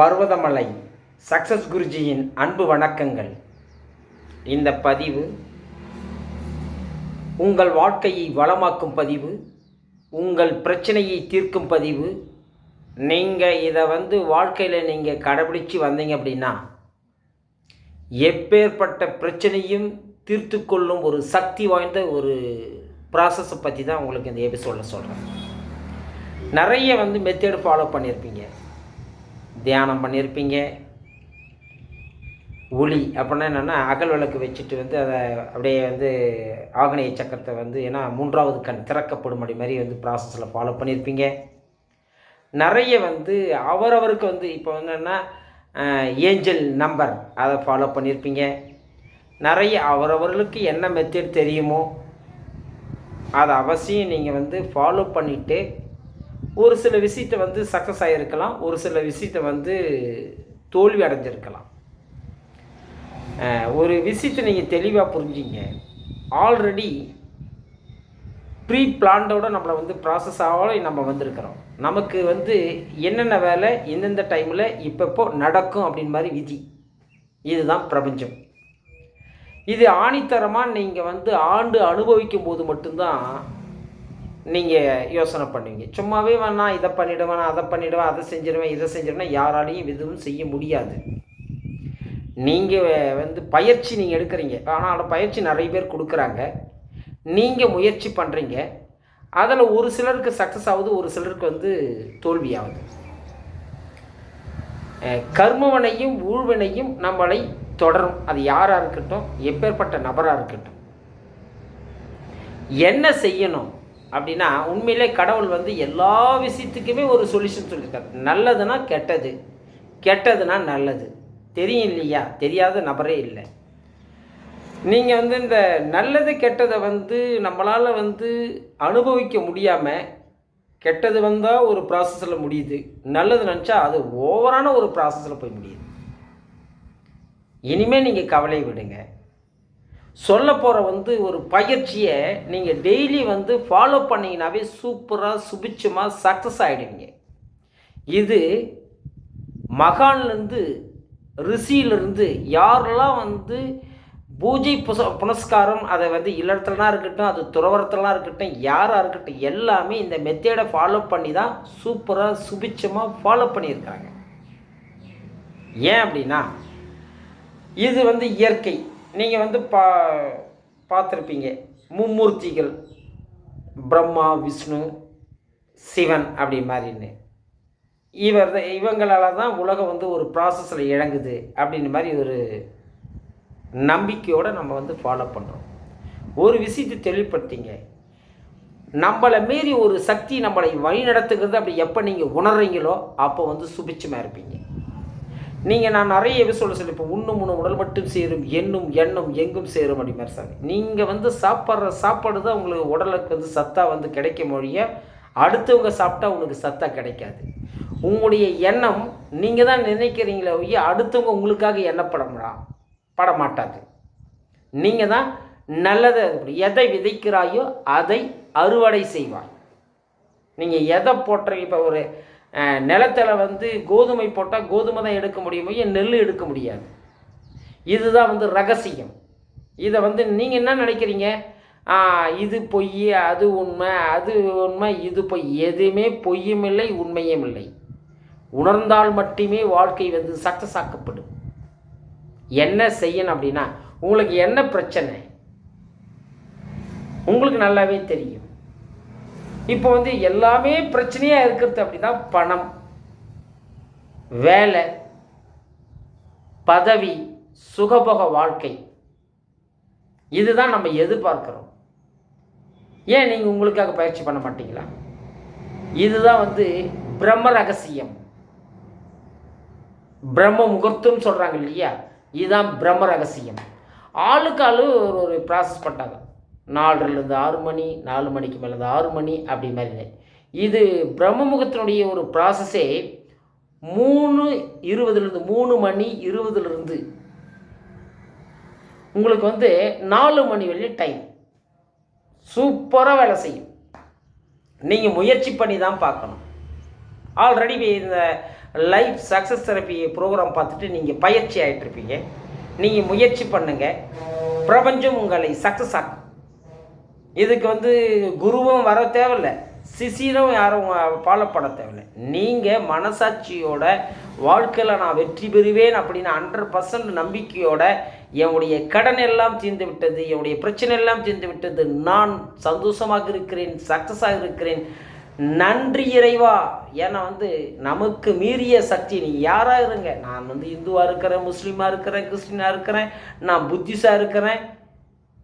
Parvathamalai success குருஜியின் அன்பு வணக்கங்கள். இந்த பதிவு உங்கள் வாழ்க்கையை வளமாக்கும் பதிவு உங்கள் பிரச்சனையை தீர்க்கும் பதிவு. நீங்கள் இதை வந்து வாழ்க்கையில் நீங்கள் கடைபிடிச்சு வந்தீங்க அப்படின்னா எப்பேற்பட்ட பிரச்சனையும் தீர்த்து கொள்ளும் ஒரு சக்தி வாய்ந்த ஒரு ப்ராசஸை பற்றி தான் உங்களுக்கு இந்த எபிசோடில் சொல்கிறேன் நிறைய வந்து மெத்தேடு ஃபாலோ பண்ணியிருப்பீங்க தியானம் பண்ணியிருப்பீங்க. ஒளி அப்படின்னா என்னென்னா அகல் விளக்கு வச்சுட்டு வந்து அதை அப்படியே வந்து ஆகனைய சக்கரத்தை வந்து ஏன்னா மூன்றாவது கண் திறக்கப்படும் அப்படி மாதிரி வந்து ப்ராசஸில் ஃபாலோ பண்ணியிருப்பீங்க. நிறைய வந்து அவரவருக்கு வந்து இப்போ வந்து என்னென்னா ஏஞ்சல் நம்பர் அதை ஃபாலோ பண்ணியிருப்பீங்க. நிறைய அவரவர்களுக்கு என்ன மெத்தட் தெரியுமோ அதை அவசியம் நீங்கள் வந்து ஃபாலோ பண்ணிவிட்டு ஒரு சில விஷயத்தை வந்து சக்ஸஸ் ஆகியிருக்கலாம் ஒரு சில விஷயத்தை வந்து தோல்வி அடைஞ்சிருக்கலாம். ஒரு விஷயத்தை நீங்கள் தெளிவாக புரிஞ்சிங்க. ஆல்ரெடி ப்ரீ பிளான்டோட நம்மளை வந்து ப்ராசஸ் ஆக நம்ம வந்திருக்கிறோம். நமக்கு வந்து என்னென்ன வேலை எந்தெந்த டைமில் இப்பப்போ நடக்கும் அப்படின்னு மாதிரி விதி. இதுதான் பிரபஞ்சம். இது ஆணித்தரமாக நீங்கள் வந்து ஆண்டு அனுபவிக்கும் போது மட்டும்தான் நீங்கள் யோசனை பண்ணுவீங்க சும்மாவே வேணாம் இதை பண்ணிவிடுவேன் நான் அதை பண்ணிவிடுவேன் அதை செஞ்சிடுவேன் இதை செஞ்சிடுவேன் யாராலையும் எதுவும் செய்ய முடியாது. நீங்கள் வந்து பயிற்சி நீங்கள் எடுக்கிறீங்க. ஆனால் அந்த பயிற்சி நிறைய பேர் கொடுக்குறாங்க. நீங்கள் முயற்சி பண்ணுறீங்க அதில் ஒரு சிலருக்கு சக்ஸஸ் ஆகுது ஒரு சிலருக்கு வந்து தோல்வி ஆகுது. கர்மவனையும் ஊழ்வினையும் நம்மளை தொடரும். அது யாராக இருக்கட்டும் எப்பேற்பட்ட நபராக இருக்கட்டும். என்ன செய்யணும்? அப்படின்னா உண்மையிலே கடவுள் வந்து எல்லா விஷயத்துக்குமே ஒரு சொல்யூஷன் சொல்லியிருக்காரு. நல்லதுன்னா கெட்டது. கெட்டதுன்னா நல்லது. தெரியும் இல்லையா தெரியாத நபரே இல்லை. நீங்கள் வந்து இந்த நல்லது கெட்டதை வந்து நம்மளால் வந்து அனுபவிக்க முடியாமல் கெட்டது வந்தால் ஒரு ப்ராசஸில் முடியுது. நல்லது நினச்சா அது ஓவரான ஒரு ப்ராசஸில் போய் முடியுது. இனிமேல் நீங்கள் கவலை விடுங்க. சொல்ல போகிற வந்து ஒரு பயிற்சியை நீங்கள் டெய்லி வந்து ஃபாலோ பண்ணிங்கனாவே சூப்பராக சுபிச்சமாக சக்ஸஸ் ஆகிடுவீங்க இது மகான்லேருந்து ரிஷியிலிருந்து யாரெல்லாம் வந்து பூஜை புச புனஸ்காரம் அதை வந்து இல்லறத்துலனா இருக்கட்டும் அது துறவரத்துலாம் இருக்கட்டும் யாராக இருக்கட்டும் எல்லாமே இந்த மெத்தேடை ஃபாலோ பண்ணி தான் சூப்பராக சுபிச்சமாக ஃபாலோ பண்ணியிருக்காங்க ஏன் அப்படின்னா இது வந்து இயற்கை. நீங்கள் வந்து பா பார்த்துருப்பீங்க. மும்மூர்த்திகள். பிரம்மா விஷ்ணு சிவன் அப்படி மாதிரின்னு இவர் தான் இவங்களால தான் உலகம் வந்து ஒரு ப்ராசஸில் இழங்குது அப்படின்ற மாதிரி ஒரு நம்பிக்கையோடு நம்ம வந்து ஃபாலோ பண்ணுறோம் ஒரு விஷயத்தை தெளிவுபடுத்திங்க. நம்மளை மீறி ஒரு சக்தி நம்மளை வழி நடத்துகிறது அப்படி எப்போ நீங்கள் உணர்றீங்களோ அப்போ வந்து சுபிச்சமாக இருப்பீங்க. நீங்கள் நான் நிறைய எபிசோட சொல்லிப்போம் உண்ணும் உணவு உடல் மட்டும் சேரும் எண்ணும் எண்ணம் எங்கும் சேரும் அப்படிமாரி சாமி. நீங்கள் வந்து சாப்பிட்ற சாப்பாடு தான் உங்களுக்கு உடலுக்கு வந்து சத்தாக வந்து கிடைக்க மொழிய அடுத்தவங்க சாப்பிட்டா உங்களுக்கு சத்தாக கிடைக்காது. உங்களுடைய எண்ணம் நீங்கள் தான் நினைக்கிறீங்களே ஒழிய அடுத்தவங்க உங்களுக்காக எண்ணப்படமுடா பட மாட்டாது. நீங்கள் தான் நல்லதை எதை விதைக்கிறாயோ அதை அறுவடை செய்வாய். நீங்கள் எதை போட்டுறீங்க? இப்போ ஒரு நிலத்தில் வந்து கோதுமை போட்டால் கோதுமை தான் எடுக்க முடியுமோ. ஏன் நெல் எடுக்க முடியாது? இதுதான் வந்து ரகசியம். இதை வந்து நீங்கள் என்ன நினைக்கிறீங்க? இது பொய் அது உண்மை அது உண்மை இது பொய். எதுவுமே பொய்யும் இல்லை உண்மையும் இல்லை. உணர்ந்தால் மட்டுமே வாழ்க்கை வந்து சக்சஸ் ஆக்கப்படும் என்ன செய்யணும் அப்படின்னா உங்களுக்கு என்ன பிரச்சனை? உங்களுக்கு நல்லாவே தெரியும். இப்போ வந்து எல்லாமே பிரச்சனையாக இருக்கிறது அப்படின்னா பணம் வேலை பதவி சுகபோக வாழ்க்கை. இதுதான் நம்ம எதிர்பார்க்குறோம். ஏன் நீங்கள் உங்களுக்காக பயிற்சி பண்ண மாட்டீங்களா? இதுதான் வந்து பிரம்ம ரகசியம். பிரம்ம முகூர்த்தம் சொல்கிறாங்க இல்லையா? இதுதான் பிரம்ம ரகசியம். ஆளுக்கு ஆளு ஒரு ஒரு ப்ராசஸ் பண்ணாங்க நாலுலேருந்து ஆறு மணி நாலு மணிக்கு மேலேருந்து ஆறு மணி அப்படி மாதிரி. இது பிரம்மமுகத்தினுடைய ஒரு ப்ராசஸே மூணு இருபதுலேருந்து மூணு மணி இருபதுலேருந்து. உங்களுக்கு வந்து நாலு மணி வரையும் டைம் சூப்பராக வேலை செய்யும். நீங்கள் முயற்சி பண்ணி தான் பார்க்கணும். ஆல்ரெடி இந்த லைஃப் சக்ஸஸ் தெரப்பி ப்ரோக்ராம் பார்த்துட்டு நீங்கள் பயிற்சி ஆகிட்டு இருப்பீங்க நீங்கள் முயற்சி பண்ணுங்கள் பிரபஞ்சம் உங்களை சக்ஸஸ் ஆக்கும். இதுக்கு வந்து குருவும் வர தேவையில்லை சிசிரும் யாரும் ஃபாலோ பண்ண தேவையில்லை. நீங்கள் மனசாட்சியோட வாழ்க்கையில் நான் வெற்றி பெறுவேன் அப்படின்னு ஹண்ட்ரட் பர்சன்ட் நம்பிக்கையோட என்னுடைய கடன் எல்லாம் தீர்ந்து விட்டது என்னுடைய பிரச்சனை எல்லாம் தீர்ந்து விட்டது நான் சந்தோஷமாக இருக்கிறேன் சக்ஸஸாக இருக்கிறேன். நன்றி இறைவா. ஏன்னா வந்து நமக்கு மீறிய சக்தி நீ யாராக இருங்க. நான் வந்து இந்துவாக இருக்கிறேன் முஸ்லீமாக இருக்கிறேன் கிறிஸ்டினாக இருக்கிறேன் நான் புத்திஸாக இருக்கிறேன்.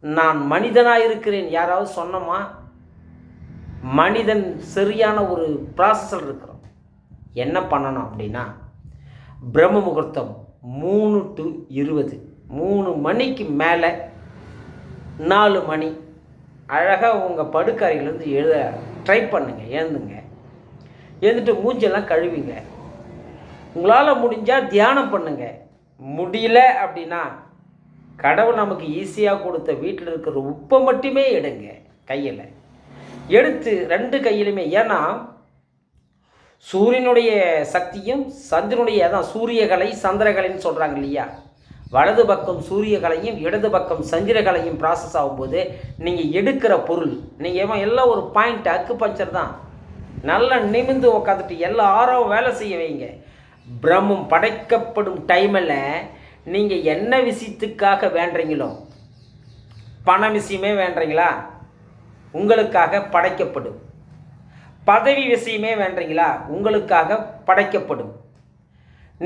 நான் மனிதனாக இருக்கிறேன் யாராவது சொன்னோமா? மனிதன் சரியான ஒரு ப்ராசஸில் இருக்கிறோம் என்ன பண்ணணும் அப்படின்னா பிரம்ம முகூர்த்தம் மூணு டு இருபது. மூணு மணிக்கு மேலே நாலு மணி. அழகாக உங்கள் படுக்கறையிலேருந்து எழுத ட்ரை பண்ணுங்க எழுந்துங்க. எழுந்துட்டு மூஞ்செல்லாம் கழுவிங்க. உங்களால் முடிஞ்சால் தியானம் பண்ணுங்க. முடியல அப்படின்னா கடவுள் நமக்கு ஈஸியாக கொடுத்த வீட்டில் இருக்கிற உப்பை மட்டுமே எடுங்க கையில். எடுத்து ரெண்டு கையிலுமே ஏன்னா சூரியனுடைய சக்தியும் சந்திரனுடைய அதான் சூரியகலை சந்திரகலைன்னு சொல்கிறாங்க இல்லையா? வலது பக்கம் சூரியகலையும் இடது பக்கம் சந்திரகலையும் ப்ராசஸ் ஆகும்போது நீங்கள் எடுக்கிற பொருள் நீங்கள் ஏமா எல்லாம் ஒரு பாயிண்ட் அக்கு பஞ்சர் தான். நல்லா நிமிந்து உக்காந்துட்டு எல்லா ஆறாவும் வேலை செய்ய வைங்க. பிரம்மம் படைக்கப்படும் டைமில் நீங்கள் என்ன விஷயத்துக்காக வேண்டுறீங்களோ பண விஷயமே வேண்டுறீங்களா உங்களுக்காக படைக்கப்படும். பதவி விஷயமே வேண்டுறீங்களா உங்களுக்காக படைக்கப்படும்.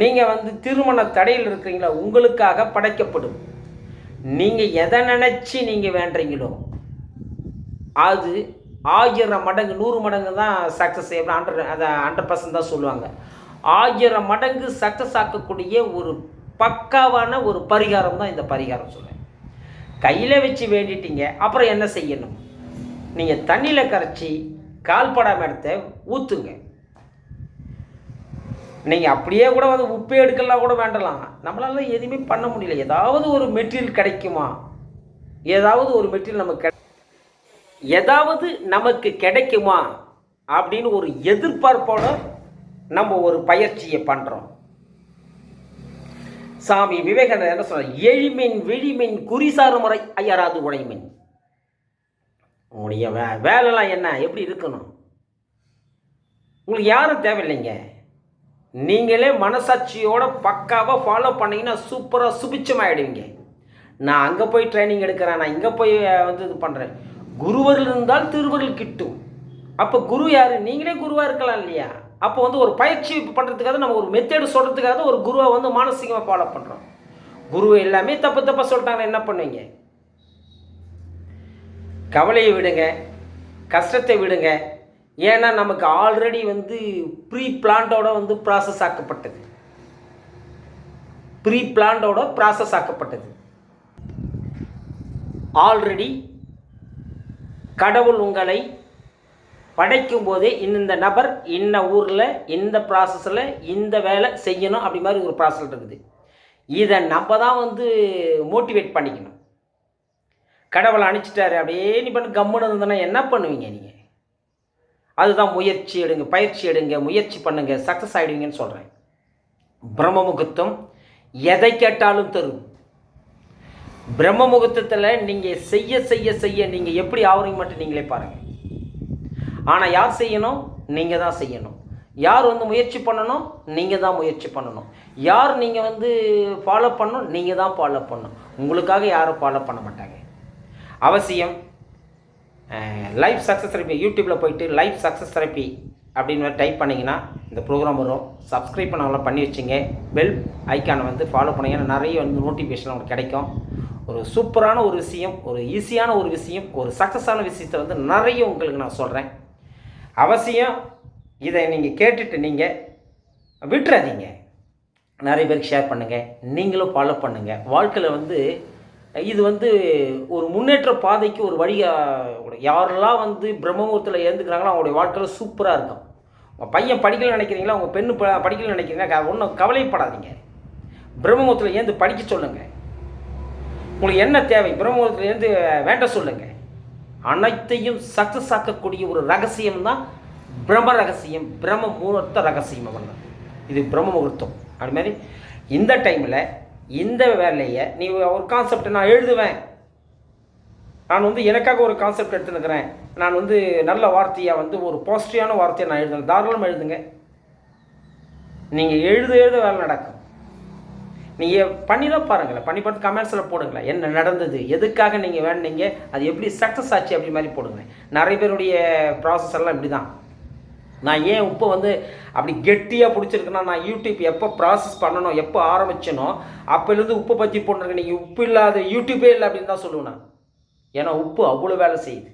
நீங்கள் வந்து திருமண தடையில் இருக்கிறீங்களா? உங்களுக்காக படைக்கப்படும். நீங்கள் எதை நினச்சி நீங்கள் வேண்டுறீங்களோ அது ஆயிரம் மடங்கு நூறு மடங்கு தான் சக்ஸஸ் செய்யணும் ஹண்ட்ரட் அதை ஹண்ட்ரட் பர்சன்ட் தான் சொல்லுவாங்க. ஆயிரம் மடங்கு சக்ஸஸ் ஆக்கக்கூடிய ஒரு பக்காவான ஒரு பரிகாரம் தான் இந்த பரிகாரம் சொல்லுவேன் கையில் வச்சு வேண்டிட்டீங்க அப்புறம் என்ன செய்யணும்? நீங்கள் தண்ணியில் கரைச்சி கால்படாம இடத்த ஊற்றுங்க நீங்கள் அப்படியே கூட வந்து உப்பே எடுக்கலாம் கூட வேண்டலாம். நம்மளால எதுவுமே பண்ண முடியல. ஏதாவது ஒரு மெட்டீரியல் கிடைக்குமா? ஏதாவது ஒரு மெட்டீரியல் நமக்கு கிடை ஏதாவது நமக்கு கிடைக்குமா? அப்படின்னு ஒரு எதிர்பார்ப்போட நம்ம ஒரு பயிற்சியை பண்ணுறோம் சாமி விவேகானந்தர் என்ன சொல்ற எழிமின் விழிமின் குறிசார முறை ஐயராது உழைமின் உங்களுடைய வே வேலைலாம் என்ன? எப்படி இருக்கணும்? உங்களுக்கு யாரும் தேவையில்லைங்க. நீங்களே மனசாட்சியோட பக்காவாக ஃபாலோ பண்ணீங்கன்னா சூப்பராக சுபிச்சமாகிடுவீங்க நான் அங்கே போய் ட்ரைனிங் எடுக்கிறேன் நான் இங்கே போய் வந்து இது பண்ணுறேன் குருவர்கள் இருந்தால் திருவர்கள் கிட்டும். அப்போ குரு யார்? நீங்களே குருவாக இருக்கலாம் இல்லையா? அப்போ வந்து ஒரு பயிற்சி பண்ணுறதுக்காக நம்ம ஒரு மெத்தேடு சொல்கிறதுக்காக ஒரு குருவை வந்து மானசீகமாக ஃபாலோ பண்ணுறோம் குரு எல்லாமே தப்பு தப்பாக சொல்லிட்டாங்கன்னா என்ன பண்ணுவீங்க? கவலையை விடுங்க கஷ்டத்தை விடுங்க. ஏன்னா நமக்கு ஆல்ரெடி வந்து ப்ரீ பிளான்டோட வந்து ப்ராசஸ் ஆக்கப்பட்டது. ப்ரீ பிளான்டோட ப்ராசஸ் ஆக்கப்பட்டது. ஆல்ரெடி கடவுள் உங்களை படைக்கும் போதே இந்த நபர் இன்ன ஊரில் இந்த ப்ராசஸில் இந்த வேலை செய்யணும் அப்படி மாதிரி ஒரு ப்ராசஸ் இருக்குது. இதை நம்ம தான் வந்து மோட்டிவேட் பண்ணிக்கணும். கடவுளை அனுப்பிச்சிட்டாரு அப்படியே நீ பண்ணி கம்முன்னு இருந்தனா என்ன பண்ணுவீங்க நீங்கள் அதுதான் முயற்சி எடுங்க பயிற்சி எடுங்க முயற்சி பண்ணுங்க சக்ஸஸ் ஆகிடுவீங்கன்னு சொல்கிறேன் பிரம்ம முகூர்த்தம் எதை கேட்டாலும் தரும். பிரம்ம முகூர்த்தத்தில் நீங்கள் செய்ய செய்ய செய்ய நீங்கள் எப்படி ஆகுறீங்க மட்டும் நீங்களே பாருங்கள் ஆனால் யார் செய்யணும்? நீங்கள் தான் செய்யணும். யார் வந்து முயற்சி பண்ணணும்? நீங்கள் தான் முயற்சி பண்ணணும். யார் நீங்கள் வந்து ஃபாலோ பண்ணணும்? நீங்கள் தான் ஃபாலோ பண்ணணும். உங்களுக்காக யாரும் ஃபாலோ பண்ண மாட்டாங்க. அவசியம் லைஃப் சக்ஸஸ் தெரப்பி யூடியூப்பில் போயிட்டு லைஃப் சக்ஸஸ் தெரப்பி அப்படின்னு டைப் பண்ணிங்கன்னா இந்த ப்ரோக்ராம் வரும். சப்ஸ்கிரைப் பண்ணவங்களாம் பண்ணி வச்சுங்க. பெல் ஐக்கானை வந்து ஃபாலோ பண்ணிங்கன்னா நிறைய வந்து நோட்டிஃபிகேஷன் உங்களுக்கு கிடைக்கும். ஒரு சூப்பரான ஒரு விஷயம் ஒரு ஈஸியான ஒரு விஷயம் ஒரு சக்ஸஸான விஷயத்தை வந்து நிறைய உங்களுக்கு நான் சொல்கிறேன் அவசியம். இதை நீங்கள் கேட்டுட்டு நீங்கள் விட்டுறாதீங்க. நிறைய பேருக்கு ஷேர் பண்ணுங்கள் நீங்களும் ஃபாலோ பண்ணுங்கள் வாழ்க்கையில் வந்து இது வந்து ஒரு முன்னேற்ற பாதைக்கு ஒரு வழியாக யாரெல்லாம் வந்து பிரம்மபுரத்தில் ஏந்துக்கிறாங்களோ அவங்களுடைய வாழ்க்கையில் சூப்பராக இருக்கும். உங்கள் பையன் படிக்கல நினைக்கிறீங்களா? உங்கள் பெண்ணு ப படிக்கலன்னு நினைக்கிறீங்களா? ஒன்றும் கவலைப்படாதீங்க. பிரம்மபுரத்தில் ஏந்து படிக்க சொல்லுங்கள் உங்களுக்கு என்ன தேவை? பிரம்மபுரத்தில் ஏந்து வேண்ட சொல்லுங்கள் அனைத்தையும் சக்ஸஸ் ஆக்கக்கூடிய ஒரு ரகசியம் தான் பிரம்ம ரகசியம் பிரம்ம முகூர்த்த ரகசியம் அவன் இது பிரம்ம முகூர்த்தம். அது மாதிரி இந்த டைமில் இந்த வேலையை நீ ஒரு கான்செப்டை நான் எழுதுவேன். நான் வந்து எனக்காக ஒரு கான்செப்ட் எடுத்துனுக்கிறேன். நான் வந்து நல்ல வார்த்தையாக வந்து ஒரு பாசிட்டிவான வார்த்தையை நான் எழுதுறேன். தாராளமாக எழுதுங்க. நீங்கள் எழுத எழுத வேலை நடக்கும். நீங்கள் பண்ணி பாருங்களேன். பண்ணி பார்த்து கமெண்ட்ஸில் போடுங்களேன். என்ன நடந்தது? எதுக்காக நீங்கள் வேணுனீங்க? அது எப்படி சக்ஸஸ் ஆச்சு அப்படி மாதிரி போடுங்க நிறைய பேருடைய ப்ராசஸ் எல்லாம் இப்படி தான் நான் ஏன் உப்பை வந்து அப்படி கெட்டியாக பிடிச்சிருக்கேன்னா நான் யூடியூப் எப்போ ப்ராசஸ் பண்ணணும் எப்போ ஆரம்பிச்சனோ அப்போலேருந்து உப்பை பற்றி போட்டிருக்கேன் நீங்கள் உப்பு இல்லாத யூடியூப்பே இல்லை அப்படின்னு தான் சொல்லுவேன் நான். ஏன்னா உப்பு அவ்வளோ வேலை செய்யுது.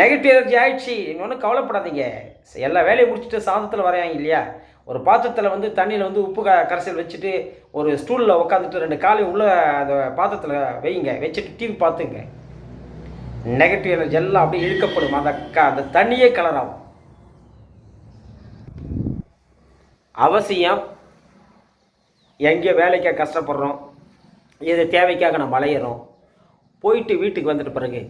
நெகட்டிவ் எனர்ஜி ஆயிடுச்சு. இன்னொன்று கவலைப்படாதீங்க. எல்லா வேலையும் முடிச்சுட்டு சாதத்தில் வரையாங்க இல்லையா? ஒரு பாத்திரத்தில் வந்து தண்ணியில் வந்து உப்பு க கரைசல் வச்சுட்டு ஒரு ஸ்டூலில் உட்காந்துட்டு ரெண்டு காலையும் உள்ளே அந்த பாத்திரத்தில் வைங்க. வச்சுட்டு டிவி பார்த்துங்க. நெகட்டிவ் எனர்ஜி எல்லாம் அப்படியே இழுக்கப்படும். அந்த க அந்த தண்ணியே கலர் ஆகும் அவசியம் எங்கேயோ வேலைக்காக கஷ்டப்படுறோம். இது தேவைக்காக நம்ம அலையிறோம். போயிட்டு வீட்டுக்கு வந்துட்டு பிறகு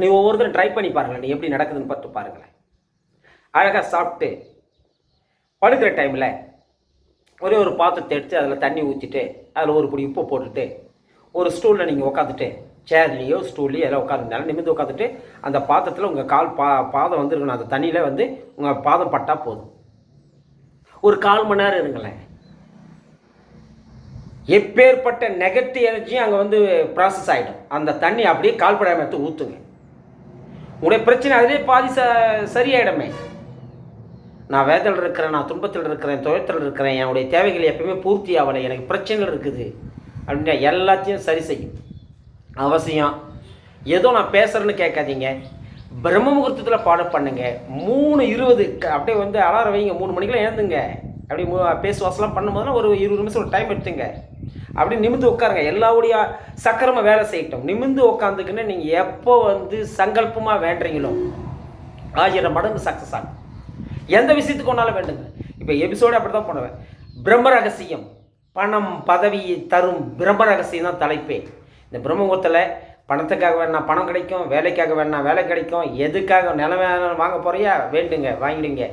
நீ ஒவ்வொருத்தரும் ட்ரை பண்ணி பாருங்களேன். நீ எப்படி நடக்குதுன்னு பார்த்து பாருங்களேன். அழகாக சாப்பிட்டு படுக்கிற டைமில் ஒரே ஒரு பாத்திரத்தை எடுத்து அதில் தண்ணி ஊற்றிட்டு அதில் ஒரு பிடி உப்பு போட்டுட்டு ஒரு ஸ்டூலில் நீங்கள் உட்காந்துட்டு சேர்லேயோ ஸ்டூல்லையோ எல்லாம் உட்காந்துருந்தாலும் நிமிர்ந்து உட்காந்துட்டு அந்த பாத்திரத்தில் உங்கள் கால் பா பாதம் வந்துருக்கணும். அந்த தண்ணியில் வந்து உங்கள் பாதம் பட்டால் போதும். ஒரு கால் மணி நேரம் இருங்களேன். எப்பேற்பட்ட நெகட்டிவ் எனர்ஜியும் அங்கே வந்து ப்ராசஸ் ஆகிடும் அந்த தண்ணி அப்படியே கால்படாமல் எடுத்து ஊற்றுங்க உங்களுடைய பிரச்சனை அதிலே பாதி ச சரியாயிடமே. நான் வேதல் இருக்கிறேன் நான் துன்பத்தில் இருக்கிறேன் துயரத்தில் இருக்கிறேன் என்னுடைய தேவைகள் எப்பயுமே பூர்த்தி ஆகலை எனக்கு பிரச்சனைகள் இருக்குது. அப்படின்னா எல்லாத்தையும் சரி செய்யும். அவசியம். ஏதோ நான் பேசுகிறேன்னு கேட்காதீங்க. பிரம்ம முகூர்த்தத்தில் பாட பண்ணுங்க. மூணு இருபது அப்படியே வந்து அலாரம் வைங்க. மூணு மணிக்கெலாம் எழுந்துங்க. அப்படி பேசுவாசலாம் பண்ணும்போதுலாம் ஒரு இருபது நிமிஷம் ஒரு டைம் எடுத்துங்க. அப்படி நிமிந்து உட்காருங்க. எல்லாவுடைய சக்கரமாக வேலை செய்யட்டும். நிமிந்து உட்காந்துக்குன்னு நீங்கள் எப்போ வந்து சங்கல்பமாக வேண்டுறீங்களோ ஆயிரம் மடங்கு சக்ஸஸ் ஆகும். எந்த விஷயத்துக்கு ஒன்றாலும் வேண்டுங்க. இப்போ எபிசோடு அப்படி தான் பண்ணுவேன் பிரம்ம ரகசியம். பணம் பதவி தரும் பிரம்ம ரகசியம் தான் தலைப்பே. இந்த பிரம்மகுத்தில் பணத்துக்காக வேணா பணம் கிடைக்கும் வேலைக்காக வேணா வேலை கிடைக்கும். எதுக்காக நிலம் வாங்க போறியா? வேண்டுங்க வாங்கிடுங்க.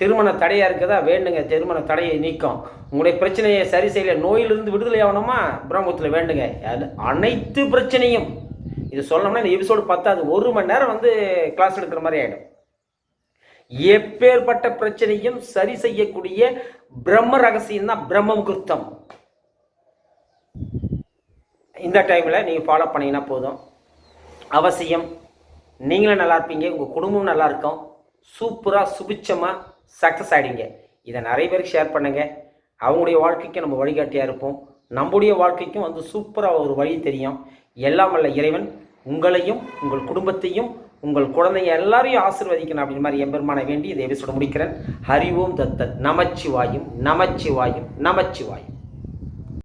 திருமண தடையாக இருக்குதா? வேண்டுங்க. திருமண தடையை நீக்கும். உங்களுடைய பிரச்சனையை சரி செய்யல நோயிலிருந்து விடுதலை ஆகணுமா? பிரம்மபுரத்தில் வேண்டுங்க. அது அனைத்து பிரச்சனையும். இது சொல்லணும்னா இந்த எபிசோடு பத்தாது. ஒரு மணி நேரம் வந்து கிளாஸ் எடுக்கிற மாதிரி ஆகிடும் எப்பேற்பட்ட பிரச்சனையும் சரி செய்யக்கூடிய பிரம்ம ரகசியம் தான் பிரம்ம முகூர்த்தம் இந்த டைமில் நீங்கள் ஃபாலோ பண்ணிங்கன்னா போதும். அவசியம் நீங்களும் நல்லா இருப்பீங்க உங்கள் குடும்பம் நல்லா இருக்கும். சூப்பராக சுபிச்சமாக சக்ஸஸ் ஆகிடுங்க இதை நிறைய பேருக்கு ஷேர் பண்ணுங்கள் அவங்களுடைய வாழ்க்கைக்கு நம்ம வழிகாட்டியாக இருப்போம். நம்முடைய வாழ்க்கைக்கும் வந்து சூப்பராக ஒரு வழி தெரியும். எல்லாம் வல்ல இறைவன் உங்களையும் உங்கள் குடும்பத்தையும் உங்கள் குழந்தைங்க எல்லாரையும் ஆசிர்வதிக்கணும் அப்படின்னு மாதிரி எம்பெருமானை வேண்டி இதை எபிசோட முடிக்கிறேன். ஹரி ஓம் நமச்சிவாயும் நமச்சிவாயும் நமச்சிவாயும்.